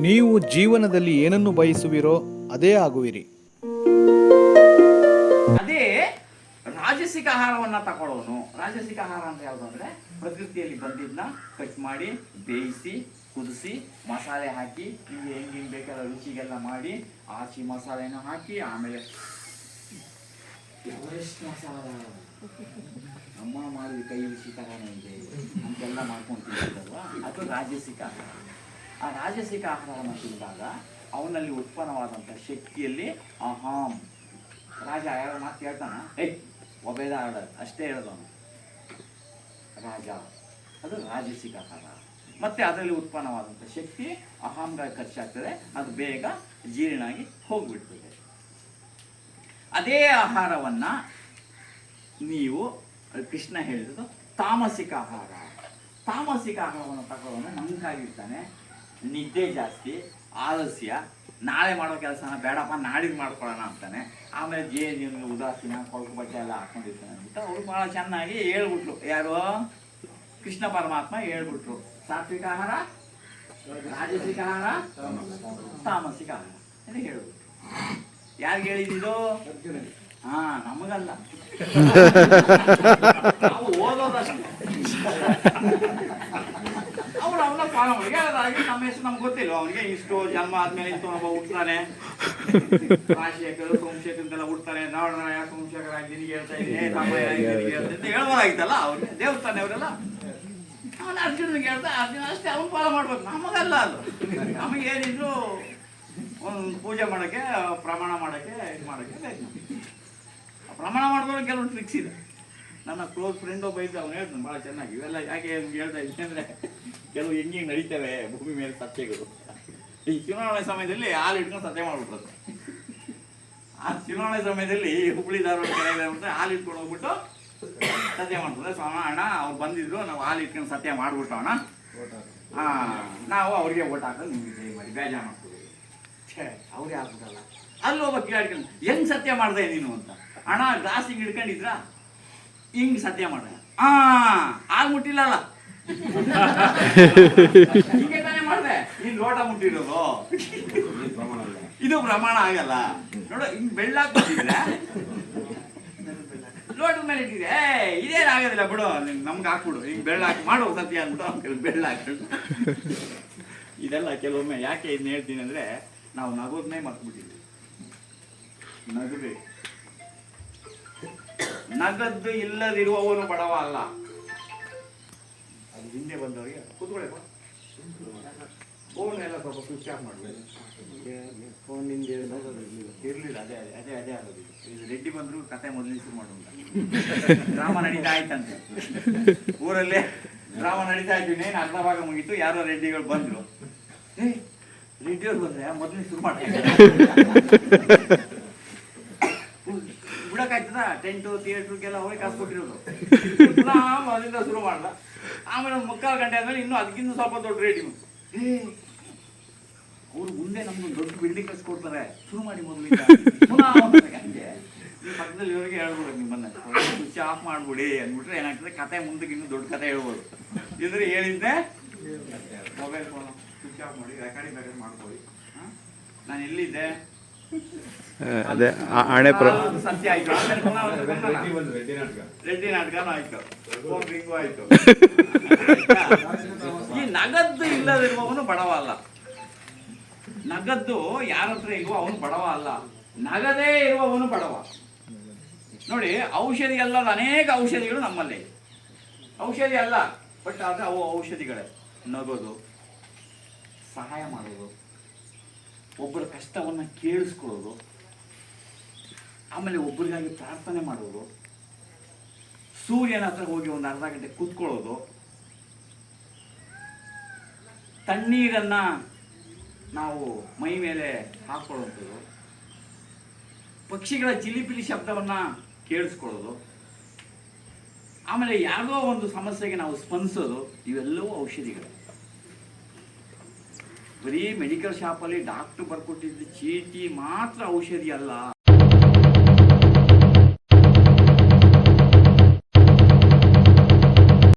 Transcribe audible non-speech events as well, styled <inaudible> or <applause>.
ನೀವು ಜೀವನದಲ್ಲಿ ಏನನ್ನು ಬಯಸುವಿರೋ ಅದೇ ಆಗುವಿರಿ. ಅದೇ ರಾಜಸಿಕ ಆಹಾರವನ್ನ ತಗೊಳ್ಳೋನು. ರಾಜಸಿಕ ಆಹಾರ ಅಂತ ಯಾವುದು ಅಂದ್ರೆ ಪ್ರಕೃತಿಯಲ್ಲಿ ಬಂದಿದ್ನ ಕಟ್ ಮಾಡಿ, ಬೇಯಿಸಿ, ಕುದಿಸಿ, ಮಸಾಲೆ ಹಾಕಿ ನಿಮಗೆ ಹೆಂಗೆ ಬೇಕಾದ ರುಚಿಗೆಲ್ಲ ಮಾಡಿ, ಆಚಿ ಮಸಾಲೆನ ಹಾಕಿ, ಆಮೇಲೆ ಮಸಾಲ. ಅಮ್ಮ ಮಾಡಿದ ಕೈ ರುಚಿ ಇದೆ. ಅಂತೆಲ್ಲ ಮಾಡ್ಕೊಂಡು ಅದು ರಾಜಸಿಕ ಆಹಾರ. ಆ ರಾಜಸಿಕ ಆಹಾರವನ್ನು ತಿಂದಾಗ ಅವನಲ್ಲಿ ಉತ್ಪನ್ನವಾದಂಥ ಶಕ್ತಿಯಲ್ಲಿ ಅಹಾಂ ರಾಜ, ಯಾರೋ ಮಾತು ಕೇಳ್ತಾನ? ಏ ಒಬೇದ ಆಡ ಅಷ್ಟೇ ಹೇಳೋದವನು. ರಾಜ, ಅದು ರಾಜಸಿಕ ಆಹಾರ. ಮತ್ತೆ ಅದರಲ್ಲಿ ಉತ್ಪನ್ನವಾದಂಥ ಶಕ್ತಿ ಅಹಾಂಗಾಗಿ ಖರ್ಚಾಗ್ತದೆ. ಅದು ಬೇಗ ಜೀರ್ಣಾಗಿ ಹೋಗ್ಬಿಡ್ತದೆ. ಅದೇ ಆಹಾರವನ್ನ ನೀವು, ಕೃಷ್ಣ ಹೇಳಿದ್ದು ತಾಮಸಿಕ ಆಹಾರ. ತಾಮಸಿಕ ಆಹಾರವನ್ನು ತಗೊಳ್ಳೋಣ ನಮ್ಗಾಗಿರ್ತಾನೆ ನಿದ್ದೆ ಜಾಸ್ತಿ, ಆಲಸ್ಯ, ನಾಳೆ ಮಾಡೋ ಕೆಲಸನ ಬೇಡಪ್ಪ, ನಾಡಿದ್ ಮಾಡ್ಕೊಳ್ಳೋಣ ಅಂತಾನೆ. ಆಮೇಲೆ ಜೇನು ಉದಾಸೀನ, ಕೊಳಕು ಬಟ್ಟೆ ಎಲ್ಲ ಹಾಕೊಂಡಿರ್ತಾನೆ ಅಂತ ಅವ್ರು ಭಾಳ ಚೆನ್ನಾಗಿ ಹೇಳ್ಬಿಟ್ರು ಯಾರು? ಕೃಷ್ಣ ಪರಮಾತ್ಮ ಹೇಳ್ಬಿಟ್ರು. ಸಾತ್ವಿಕ ಆಹಾರ? ರಾಜಸಿಕ ಆಹಾರ? ತಾಮಸಿಕ ಆಹಾರ ಅಂತ ಹೇಳ್ಬಿಟ್ರು. ಯಾರಿಗೆ ಹೇಳಿದ್ದು ಹಾ, ನಮಗಲ್ಲ. ನಾವು ಓದೋದಷ್ಟೇ. ಅವ್ರು ಅವನ ಫಾಲೋ ಮಾಡಿ ಹೇಳೋದಾಗಿ ನಮ್ಮ ಹೆಸರು ನಮ್ಗೆ ಗೊತ್ತಿಲ್ಲ ಅವನಿಗೆ ಇಷ್ಟು ಜನ್ಮ ಆದ್ಮೇಲೆ ಇಂತ ಒಬ್ಬ ಹುಡ್ತಾನೆ. ರಾಜಶೇಖರ್, ಸೋಮಶೇಖರ್ ಅಂತೆಲ್ಲ ಹುಡ್ತಾನೆ ನೋಡೋಣ ಯಾಕೆ ಸೋಮಶೇಖರ್ ನಿನಗೆ ಹೇಳ್ತಾ ಇದ್ದೀನಿ. ರಾಮಯ್ಯ ನಿನಗೆ ಹೇಳ್ತಾ ಇದ್ದೀನಿ ಹೇಳ್ಬೋದಾಗಿತ್ತಲ್ಲ? ಅವ್ರಿಗೆ ದೇವಸ್ಥಾನ ಅವರೆಲ್ಲ? ಅವನ ಅರ್ಜುನಿಗೆ ಹೇಳ್ತಾ, ಅರ್ಜುನ ಅಷ್ಟೇ, ಅವನು ಫಾಲೋ ಮಾಡ್ಬೇಕು ನಮಗಲ್ಲ ಅದು. ನಮಗೆ ಏನಿದ್ರು ಒಂದು ಪೂಜೆ ಮಾಡೋಕ್ಕೆ, ಪ್ರಮಾಣ ಮಾಡೋಕ್ಕೆ, ಇದು ಮಾಡೋಕ್ಕೆ ಬೇಕು ಪ್ರಮಾಣ ಮಾಡಿದ್ರೆ ಕೆಲವು ಟ್ರಿಕ್ಸ್ ಇದೆ. ನನ್ನ ಕ್ಲೋಸ್ ಫ್ರೆಂಡ್ ಒಬ್ಬ ಇದ್ದ, ಅವ್ನು ಹೇಳ್ತಾನೆ ಭಾಳ ಚೆನ್ನಾಗಿ. ಇವೆಲ್ಲ ಯಾಕೆ ಹೇಳ್ತಾ ಇದ್ದೀನಿ ಅಂದರೆ ಕೆಲವು ಹೆಂಗೆ ಹೆಂಗೆ ನಡೀತವೆ ಭೂಮಿ ಮೇಲೆ ಸತ್ಯಗಳು. ಈ ಚುನಾವಣೆ ಸಮಯದಲ್ಲಿ ಹಾಲು ಇಟ್ಕೊಂಡು ಸತ್ಯ ಮಾಡ್ಬಿಟ್ರು ಆ ಚುನಾವಣೆ ಸಮಯದಲ್ಲಿ ಹುಬ್ಳಿ ಧಾರವಾಡ ಕೆಳಗೆ ಅಂತ ಹಾಲು ಇಟ್ಕೊಂಡು ಹೋಗ್ಬಿಟ್ಟು ಸತ್ಯ ಮಾಡ್ತಾರೆ. ಸ್ವಾಮ, ಅಣ್ಣ, ಅವ್ರು ಬಂದಿದ್ರು, ನಾವು ಹಾಲು ಇಟ್ಕೊಂಡು ಸತ್ಯ ಮಾಡ್ಬಿಟ್ಟವಣ ಹಾ ನಾವು ಅವ್ರಿಗೆ ಓಟ್ ಹಾಕೋದು ನಿಮ್ಗೆ ಜೈ ಮಾಡಿ, ಬೇಜಾರು ಮಾಡ್ತೀವಿ ಅವ್ರಿಗೆ ಆಗ್ಬಿಟ್ಟಲ್ಲ ಅಲ್ಲಿ ಒಬ್ಬ ಕೇಳ್ಕೊಂಡು ಹೆಂಗ್ ಸತ್ಯ ಮಾಡ್ದೆ ನೀನು ಅಂತ? ಅಣ್ಣ ಗ್ಲಾಸ್ ಹಿಂಗ್ ಹಿಡ್ಕೊಂಡಿದ್ರ ಹಿಂಗ್ ಸತ್ಯ ಮಾಡ ಆ, ಹಾಲು ಮುಟ್ಟಿಲ್ಲಲ್ಲ. ಲೋಟ ಮುಟ್ಟಿರೋದು. ಇದು ಪ್ರಮಾಣ ಆಗಲ್ಲ. ನೋಡು, ಹಿಂಗ್ ಬೆಳ್ಳಾಕ್ ಲೋಟ ಮೇಲೆ ಇಟ್ಟಿದೆ ಇದೇನ್ ಆಗೋದಿಲ್ಲ ಬಿಡು. ನಮ್ಗೆ ಹಾಕ್ಬಿಡು. ಹಿಂಗ್ ಬೆಳ್ಳಾಕಿ ಮಾಡು ಸತ್ಯ ಅಂದ್ಬಿಟ್ಟು ಬೆಳ್ಳ ಹಾಕೊಂಡು ಇದೆಲ್ಲ ಕೆಲವೊಮ್ಮೆ ಯಾಕೆ ಇದನ್ನ ಹೇಳ್ತೀನಿ ಅಂದ್ರೆ ನಾವು ನಗೋದ್ನೇ ಮರ್ತ್ಬಿಟ್ಟಿದ್ವಿ. ನಗಬೇಕು ನಗದ್ದು ಇಲ್ಲದಿರುವವನು ಬಡವ ಅಲ್ಲ. ಬಂದವರಿಗೆ ಕೂತ್ಕೊಳ್ಳಿ ಫೋನ್ ಎಲ್ಲ ಸ್ವಲ್ಪ ಸ್ವಿಚ್ ಆಫ್ ಮಾಡಬೇಕು ಫೋನಿಂದ ಇರ್ಲಿಲ್ಲ, ಅದೇ ಅದೇ ಅದೇ ಆಗೋದು ಇದು ರೆಡ್ಡಿ ಬಂದ್ರು ಕತೆ ಮೊದಲು ಶುರು ಮಾಡೋಣ ಡ್ರಾಮಾ ನಡೀತಾ ಆಯ್ತಂತೆ ಊರಲ್ಲೇ ಡ್ರಾಮಾ ನಡೀತಾ ಇದ್ದೀನಿ ಏನು ಅರ್ಧ ಭಾಗ ಮುಗೀತು, ಯಾರೋ ರೆಡ್ಡಿಗಳು ಬಂದ್ರು. ರೆಡ್ಡಿಯವ್ರು ಬಂದ್ರೆ ಮೊದಲು ಶುರು ಮಾಡ್ತಾರೆ ಟೆಂಟು ಥಿಯೇಟ್ರಿಗೆಲ್ಲ ಹೋಗಿ ಕಾಸು ಕೊಟ್ಟಿರೋದು. <laughs> ನಾನು ಅದರಿಂದ ಶುರು ಮಾಡ್ದ. ಆಮೇಲೆ ಒಂದು ಮುಕ್ಕಾಲು ಗಂಟೆ ಆದ್ಮೇಲೆ ಇನ್ನೂ ಅದಕ್ಕಿಂತ ಸ್ವಲ್ಪ ದೊಡ್ಡ ರೇಟಿಂಗ್ ಅವ್ರು ಮುಂದೆ ನಮ್ಗೆ ದೊಡ್ಡ ಬಿಲ್ಡಿಂಗ್ ಕಳ್ಸಿಕೊಡ್ತಾರೆ. ಶುರು ಮಾಡಿ ಮೊದಲು ಹಂಗೆ. ಪಕ್ಕದಲ್ಲಿ ಇವರಿಗೆ ಹೇಳ್ಬೋದು ನಿಮ್ಮನ್ನ. ಸ್ವಿಚ್ ಆಫ್ ಮಾಡ್ಬಿಡಿ ಅಂದ್ಬಿಟ್ರೆ ಏನಾಗ್ತದೆ? ಕತೆ ಮುಂದಕ್ಕೆ ಇನ್ನೂ ದೊಡ್ಡ ಕತೆ ಹೇಳ್ಬೋದು. ಇದ್ರೆ ಹೇಳಿದ್ದೆ. ಮೊಬೈಲ್ ಫೋನ್ ಸ್ವಿಚ್ ಆಫ್ ಮಾಡಿ ರೆಕಾರ್ಡಿಂಗ್ ಬೇಕಾದ್ರೆ ಮಾಡ್ಕೊಳ್ಳಿ. ಹಾ? ನಾನು ಎಲ್ಲಿದ್ದೆ? ಅದೇ. ರೆಡ್ಡಿ ನಾಟಕನೂ ಆಯ್ತು. ರಿಂಗು ಆಯ್ತು. <laughs> ಈ ನಗದ್ದು ಇಲ್ಲದಿರುವವನು ಬಡವ ಅಲ್ಲ ನಗದ್ದು ಯಾರ ಹತ್ರ ಇಲ್ವೋ ಅವನು ಬಡವ ಅಲ್ಲ. ನಗದೇ ಇರುವವನು ಬಡವ. ನೋಡಿ ಔಷಧಿ ಅಲ್ಲದ ಅನೇಕ ಔಷಧಿಗಳು ನಮ್ಮಲ್ಲಿ. ಔಷಧಿ ಅಲ್ಲ ಬಟ್ ಆದ್ರೆ ಅವು ಔಷಧಿಗಳೇ. ನಗೋದು ಸಹಾಯ ಮಾಡೋದು ಒಬ್ಬರ ಕಷ್ಟವನ್ನು ಕೇಳಿಸ್ಕೊಳ್ಳೋದು, ಆಮೇಲೆ ಒಬ್ಬರಿಗಾಗಿ ಪ್ರಾರ್ಥನೆ ಮಾಡೋದು, ಸೂರ್ಯನ ಹತ್ರ ಹೋಗಿ ಒಂದು ಅರ್ಧ ಗಂಟೆ ಕೂತ್ಕೊಳ್ಳೋದು, ತಣ್ಣೀರನ್ನು ನಾವು ಮೈ ಮೇಲೆ ಹಾಕೊಳ್ಳುವಂಥದ್ದು, ಪಕ್ಷಿಗಳ ಚಿಲಿಪಿಲಿ ಶಬ್ದವನ್ನ ಕೇಳಿಸ್ಕೊಳ್ಳೋದು, ಆಮೇಲೆ ಯಾವುದೋ ಒಂದು ಸಮಸ್ಯೆಗೆ ನಾವು ಸ್ಪಂದಿಸೋದು, ಇವೆಲ್ಲವೂ ಔಷಧಿಗಳು. ಬರೀ ಮೆಡಿಕಲ್ ಶಾಪಲ್ಲಿ ಡಾಕ್ಟರ್ ಬರ್ಕೊಟ್ಟಿದ್ದ ಚೀಟಿ ಮಾತ್ರ ಔಷಧಿ ಅಲ್ಲ.